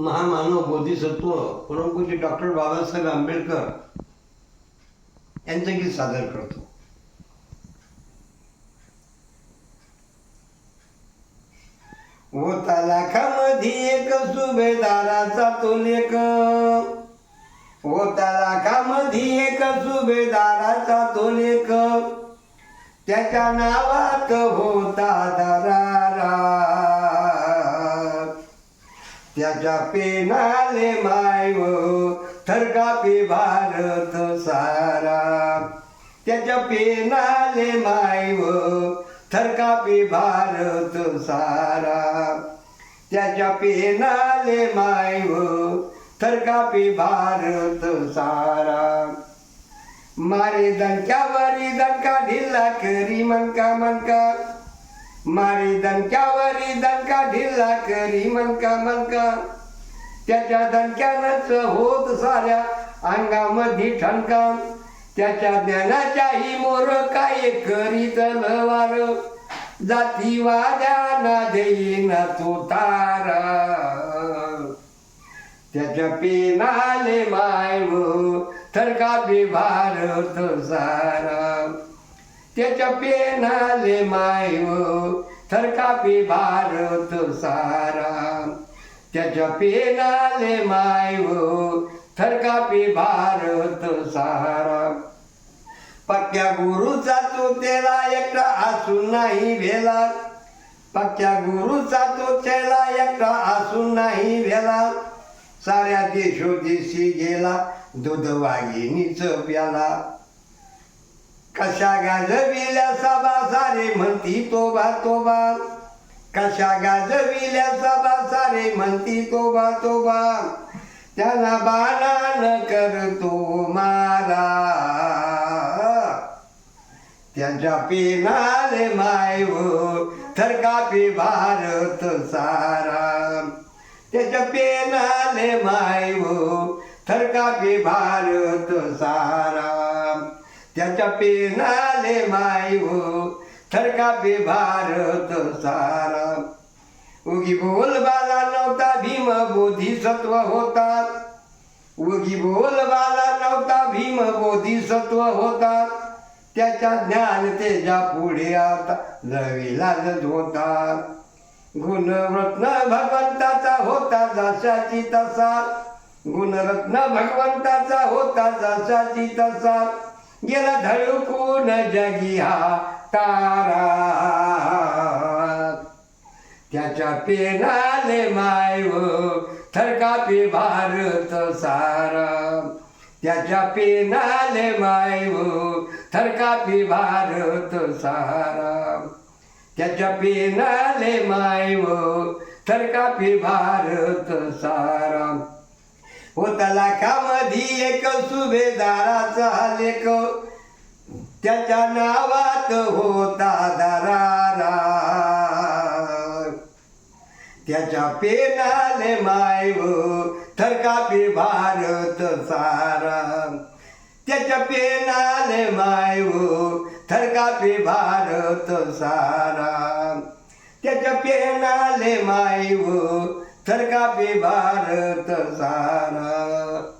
महामानव बोधिसत्व परमपूज्य डॉक्टर बाबासाहेब आंबेडकर यांचं गीत सादर करतो. होता लाखामध्ये एक सुभेदाराचा तो लेख होता लाखामध्ये एक सुभेदाराचा तो लेख त्याच्या नावात होता दारा. त्याच्या पेनाले मायव थरकापे भारत सारा. त्याच्या पेनाले मायव थरकापे भारत सारा. त्याच्या पेनाले मायव थरकापे भारत सारा. मारे दणक्यावरी दणका ढिल्ला करी मनका मनका. मारी दणक्यावरी दणका ढिल्ला करी मनका मनका त्याच्या दणक्यानंच होत साऱ्या अंगामध्ये ठणका. त्याच्या ज्ञानाच्याही मोर काय करीत लवार. जातीवाद्याना देईना तो तारा. त्याच्या पेनाले माय थरका बिभारत सारा. त्याच्या पेनाले मायव थरकापे भारत सारा. त्याच्या पेनाले मायव थरकापे भारत सारा. पक्क्या गुरुचा तो त्याला एकटा असून नाही भेला पक्क्या गुरुचा तो त्याला एकटा असून नाही भेला साऱ्या देशोदेशी गेला दूध वाघिणीच प्याला. कशा गाजविल्या सभा सारे म्हणती तोबा तोबा. कशा गाजविल्या सभा सारे म्हणती तोबा तोबा. त्यांना बाणान करतो मारा. त्यांच्या पेनाले मायव थरकापे भारत सारा. त्याच्या पेनाले मायव थरकापे भारत सारा. त्याच्या पेनाले भाईभो थरका पे भारत सारा. उगी बोल बाला नव्हता भीम बोधिसत्व होता. उगी बोल बाला नव्हता भीम बोधिसत्व होता. त्याच्या ज्ञान तेजा पुढे आता लविलाच होता गुणरत्न भगवंताचा होता जशाची तसा. गुणरत्न भगवंताचा होता जशाची तसा. गेला धडकून जगी हा तारा. त्याच्या पेनाले मायव थरकापे भारत सारा. त्याच्या पेनाले मायव थरकापे भारत सारा. त्याच्या पेनाले मायव थरकापे भारत सारा. होता लाखामध्ये एक सुभेदाराचा लेख. त्याच्या नावात होता दरारा. त्याच्या पेनाले मायव थरकापी भारत सारा. त्याच्या पेनाले मायव थरकापी भारत सारा. त्याच्या पेनाले मायव थरकापे भारत सारा.